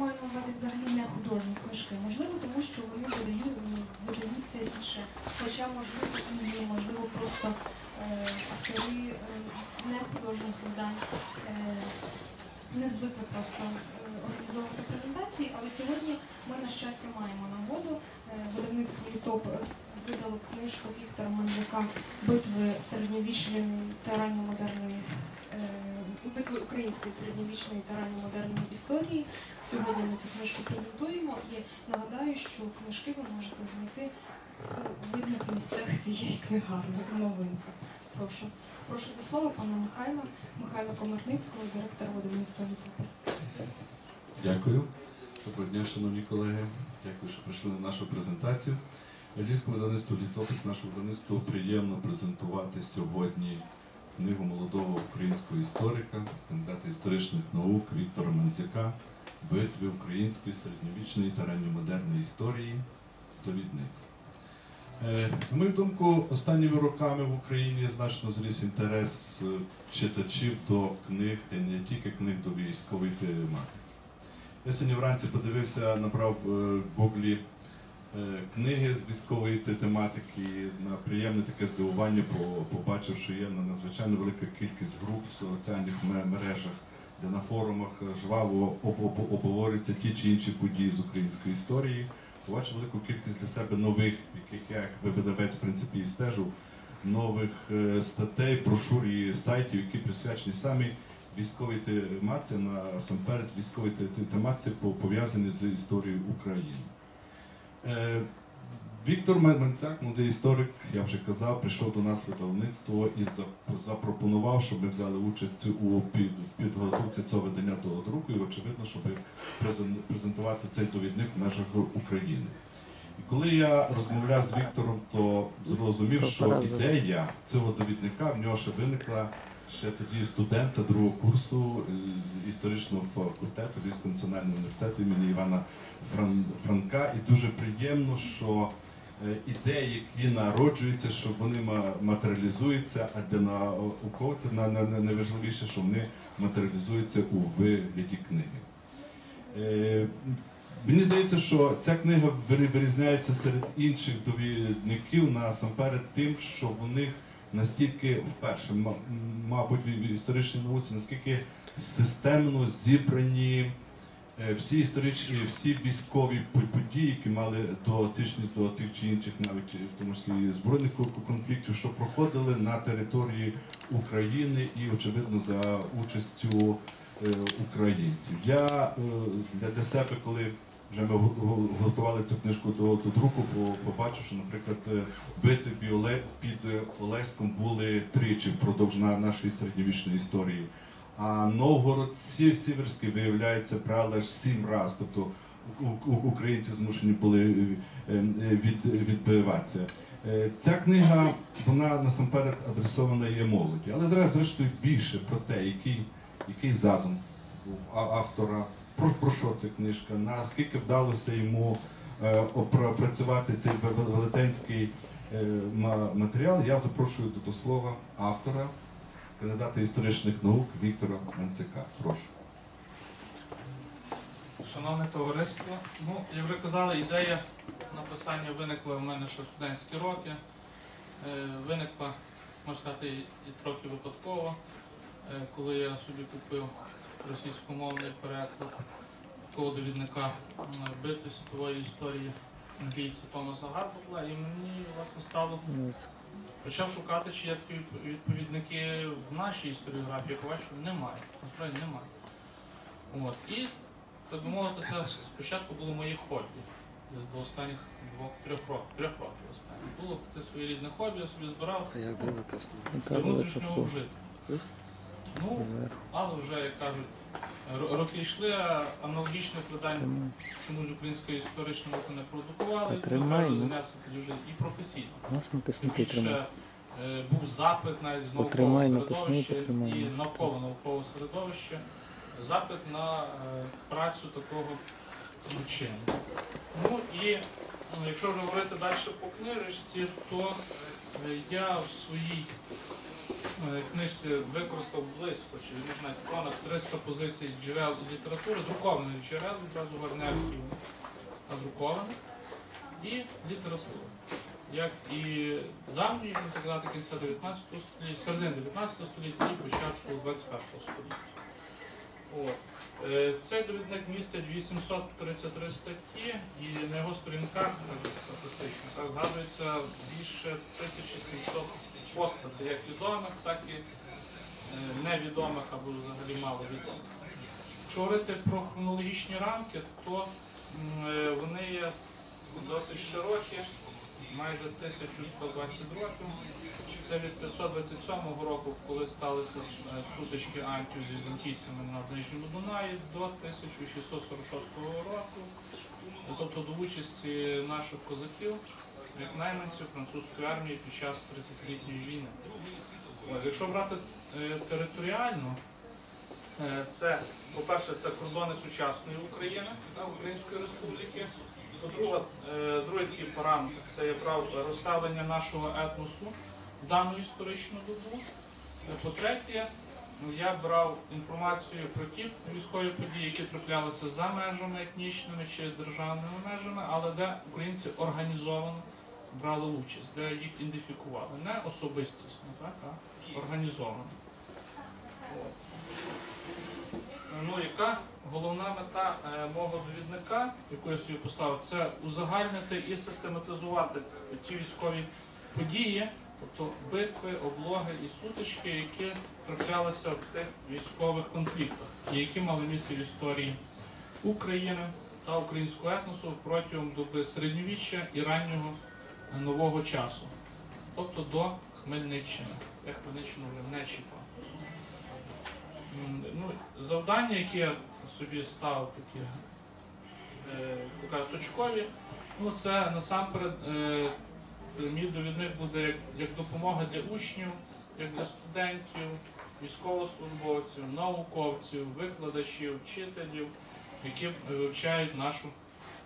маю на увазі взагалі не художні книжки. Можливо, тому що вони видають, видаються рідше, хоча можливо і є, можливо, просто е, автори е, не художніх видань е, не звикли просто е, організовувати презентації, але сьогодні ми, на щастя, маємо нагоду. Видавництво Літоп видало книжку Віктора Манзяка Битви середньовічної та ранньомодерної битви української середньовічної та ранньомодерної історії. Сьогодні ми цю книжку презентуємо і нагадаю, що книжки ви можете знайти у видних місцях цієї книгарні новинка. Прошу. Прошу до слова пана Михайла, Михайла Комарницького, директора видавництва Літопис. Дякую. Доброго дня, шановні колеги. Дякую, що прийшли на нашу презентацію. Львівському видавництву літопис нашому видавництву приємно презентувати сьогодні книгу молодого українського історика, кандидата історичних наук Віктора Манзяка Битви української середньовічної та ранньомодерної історії. Довідник. Е, На мою думку, останніми роками в Україні значно зріс інтерес е, читачів до книг, і не тільки книг до військової тематики. Я сьогодні вранці подивився, набрав е, в Гуглі книги з військової тематики. На приємне таке здивування по- побачив, що є на- надзвичайно велика кількість груп в соціальних мережах, де на форумах е, жваво об- об- обговорюються ті чи інші події з української історії. Побачив велику кількість для себе нових, яких я як видавець в принципі і стежу, нових е, статей, брошур і сайтів, які присвячені самі військовій тематиці, насамперед військовій те- те- тематиці по- пов'язані з історією України. Е, Віктор Манцяк, молодий історик, я вже казав, прийшов до нас видавництво і запропонував, щоб ми взяли участь у підготовці цього видання до друку, і очевидно, щоб презентувати цей довідник в межах України. І коли я розмовляв з Віктором, то зрозумів, що ідея цього довідника в нього ще виникла ще тоді студента другого курсу е, історичного факультету Львівського національного університету імені Івана Фран- Франка. І дуже приємно, що е, ідеї, які народжуються, що вони матеріалізуються, а для науковця на- на- на- найважливіше, що вони матеріалізуються у вигляді книги. Е, Мені здається, що ця книга вирізняється серед інших довідників насамперед тим, що в них настільки вперше, мабуть, в історичній науці, наскільки системно зібрані е, всі історичні, всі військові події, які мали дотичність до тих чи інших, навіть в тому числі збройних конфліктів, що проходили на території України і, очевидно, за участю е, українців. Я е, для себе, коли вже ми го- го- готували цю книжку до, до друку, по- побачив, що, наприклад, е, бити Оле- під Олеськом були тричі впродовж нашої середньовічної історії. А Новгород Сі- Сіверський, виявляється, брали аж сім разів. Тобто українці змушені були е, е, від, відбиватися. Ця книга, вона насамперед адресована є молоді, але зре- зрештою більше про те, який, який задум був автора, про, про що ця книжка, наскільки вдалося йому е, опрацювати цей ве- ве- велетенський е, матеріал. Я запрошую до, слова автора, кандидата історичних наук Віктора Манцяка. Прошу. Шановне товариство, ну, як вже казали, ідея написання виникла в мене ще в студентські роки. Е, виникла, можна сказати, і трохи випадково, коли я собі купив російськомовний переклад такого довідника битви світової історії англійця Томаса Гарбутла, і мені власне стало почав шукати, чи є такі відповідники в нашій історіографії, я побачив, немає. Насправді немає. От. І так би мовити, це спочатку було моє хобі. До останніх двох-трьох років. Трьох років останніх. Було таке своєрідне хобі, я собі збирав А як де натиснути? для внутрішнього вжитку. Ну, але вже, як кажуть, роки йшли, а аналогічних видань чомусь української історичної науки не продукували, кажу, ну. зайнявся тоді вже і професійно. Тим більше е, був запит навіть натисни, середовища потримай. і навколо наукового середовища, запит на е, працю такого вчення. Ну і ну, якщо вже говорити далі по книжечці, то е, я в своїй книжці використав близько, чи він знаю, понад 300 позицій джерел літератури, друкованих джерел, відразу варнерків надрукованих, і літератури. Як і давні, можна сказати, кінця 19 століття, середини 19 століття і початку 21 століття. Е, Цей довідник містить 833 статті, і на його сторінках е, статистичних так, згадується більше 1700 постатей, як відомих, так і е, невідомих або взагалі мало відомих. Якщо говорити про хронологічні рамки, то е, вони є досить широкі, майже 1120 років. Це від 527 року, коли сталися е, сутички антів з візантійцями на Нижньому Дунаї, до 1646 року, тобто до участі наших козаків, як найманців французької армії під час 30-літньої війни. Якщо брати е, територіально, це, по-перше, це кордони сучасної України та Української Республіки. По-друге, е, другий такий параметр це є прав розставлення нашого етносу в дану історичну добу. Е, По-третє, я брав інформацію про ті військові події, які траплялися за межами етнічними чи державними межами, але де українці організовано брали участь, де їх ідентифікували. Не особистісно, так, а організовано. Ну, яка головна мета е, мого довідника, яку я собі поставив, це узагальнити і систематизувати ті військові події, тобто битви, облоги і сутички, які траплялися в тих військових конфліктах, які мали місце в історії України та українського етносу протягом доби середньовіччя і раннього нового часу, тобто до Хмельниччини. Я Хмельниччину вже не чіпав. Ну, завдання, які я собі ставив такі е, точкові, ну це насамперед е, мій довідник буде як, як допомога для учнів, як для студентів, військовослужбовців, науковців, викладачів, вчителів, які вивчають нашу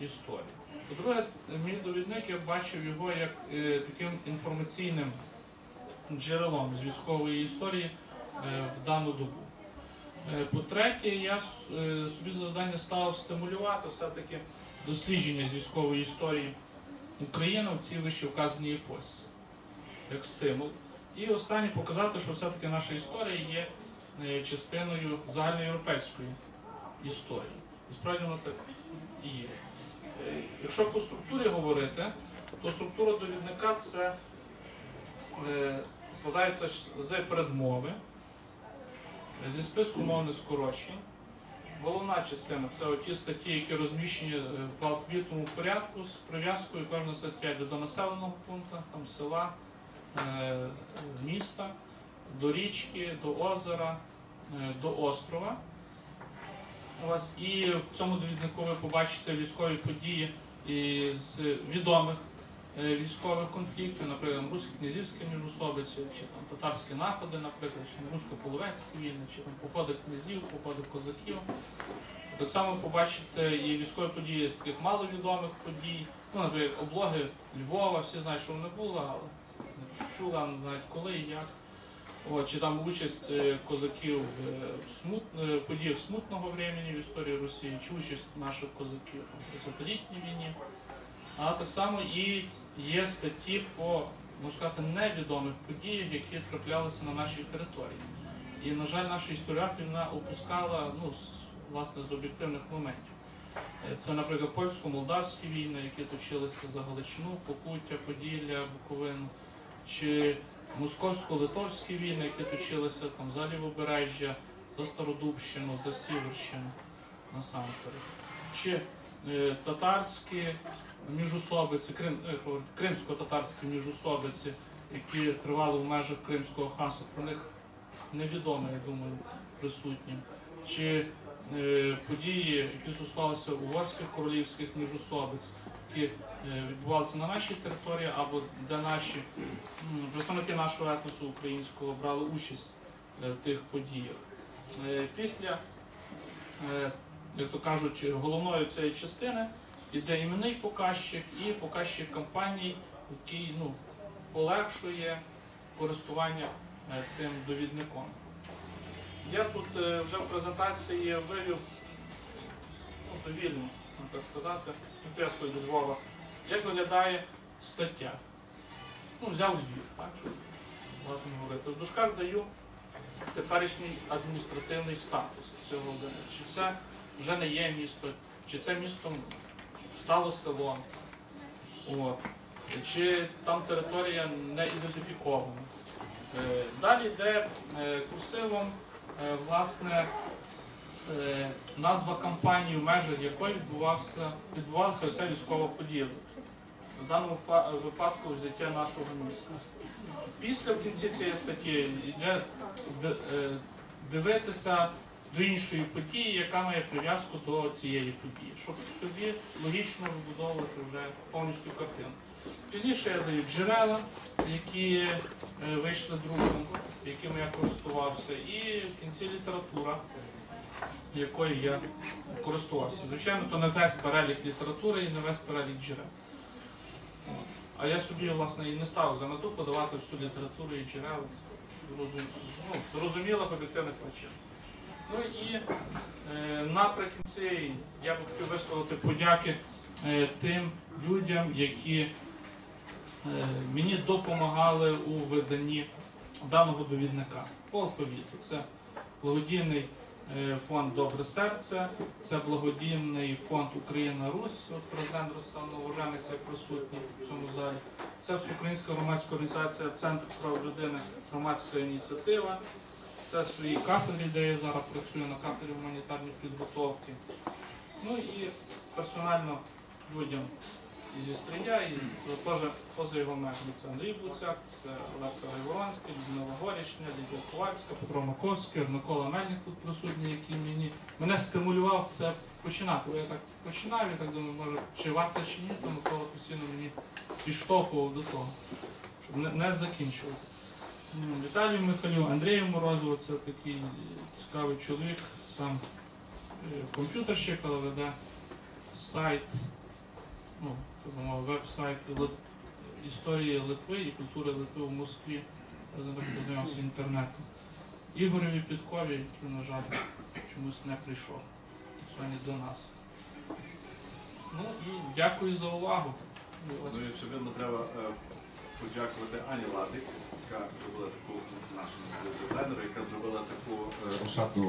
історію. По-друге, мій довідник я бачив його як е, таким інформаційним джерелом з військової історії е, в дану добу. Е, По-третє, я е, собі за завдання ставив стимулювати все-таки дослідження з військової історії України в цій вище вказаній епосі, як стимул. І останнє показати, що все-таки наша історія є е, частиною загальноєвропейської історії. І справді воно так і є. Якщо по структурі говорити, то структура довідника це складається з передмови зі списку мовних скорочень. Головна частина це ті статті, які розміщені е, в алфавітному порядку з прив'язкою кожна стаття йде до населеного пункту, там села, е, міста, до річки, до озера, е, до острова. І в цьому довіднику ви побачите військові події із відомих військових конфліктів, наприклад, русько-князівські міжособиці, чи там татарські напади, наприклад, чи русько-половецькі війни, чи там походи князів, походи козаків. Так само побачите і військові події з таких маловідомих подій, ну, наприклад, облоги Львова, всі знають, що вони були, але не чули, не знають коли і як. От, чи там участь е, козаків в е, смут, е, подіях смутного времени в історії Росії, чи участь наших козаків в 30-літній війні. А так само і є статті по, можна сказати, невідомих подіях, які траплялися на нашій території. І, на жаль, наша історіографія вона опускала ну, з, власне, з об'єктивних моментів. Е, Це, наприклад, польсько-молдавські війни, які точилися за Галичину, Покуття, Поділля, Буковину, чи московсько-литовські війни, які точилися там за Лівобережжя, за Стародубщину, за Сіверщину насамперед. Чи е, татарські міжусобиці, Крим, е, кримсько-татарські міжусобиці, які тривали в межах Кримського хасу, про них невідомо, я думаю, присутнім. Чи е, події, які стосувалися угорських королівських міжусобиць, які е, відбувалися на нашій території, або де наші представники нашого етносу українського брали участь е, в тих подіях. Після, як то кажуть, головної цієї частини іде іменний показчик і показчик кампаній, який ну, полегшує користування е, цим довідником. Я тут е, вже в презентації вивів ну, довільно, так сказати, відпискою до Львова, як виглядає стаття. Ну, взяв Львів, так, багато не говорити. В дужках даю теперішній адміністративний статус цього. Чи це вже не є місто, чи це місто стало селом. От. Чи там територія не ідентифікована. Е, Далі йде е, курсивом е, власне назва кампанії, в межах якої відбувався, відбувалася вся військова подія. В даному випадку взяття нашого міста. Після в кінці цієї статті йде дивитися до іншої події, яка має прив'язку до цієї події, щоб собі логічно вибудовувати вже повністю картину. Пізніше я даю джерела, які е, вийшли другом, якими я користувався, і в кінці література, якою я користувався. Звичайно, то не весь перелік літератури і не весь перелік джерел. А я собі, власне, і не ставив за мету подавати всю літературу і зрозум- ну, зрозумілих об'єктивних причин. Ну і е, наприкінці я б хотів висловити подяки е, тим людям, які е, мені допомагали у виданні даного довідника по алфавіту. Це благодійний фонд Добре серце, це благодійний фонд Україна Русь, от президент Руслан Новоженець присутній в цьому залі. Це всеукраїнська громадська організація Центр прав людини, громадська ініціатива. Це свої кафедрі, де я зараз працюю на кафедрі гуманітарної підготовки. Ну і персонально людям і зі Стрия, і теж поза його межами. Це Андрій Буцяк, це Олекса Гайворонський, Людмила Горішня, Лідія Ковальська, Петро Маковський, Микола Мельник тут присутній, який мені мене стимулював це починати. Я так починав, я так думаю, може, чи варто, чи ні, то Микола постійно мені підштовхував до того, щоб не, не закінчувати. Ну, Віталію Михайлю, Андрію Морозову, це такий цікавий чоловік, сам е, комп'ютерщик, але веде сайт, ну, веб-сайт історії Литви і культури Литви в Москві. Я познайомився інтернетом. Ігореві Підкові, який, на жаль, чомусь не прийшов сьогодні до нас. Ну і дякую за увагу. Ну і очевидно, треба е, подякувати Ані Ладик, яка зробила таку нашому дизайнеру, яка зробила таку е, ошатну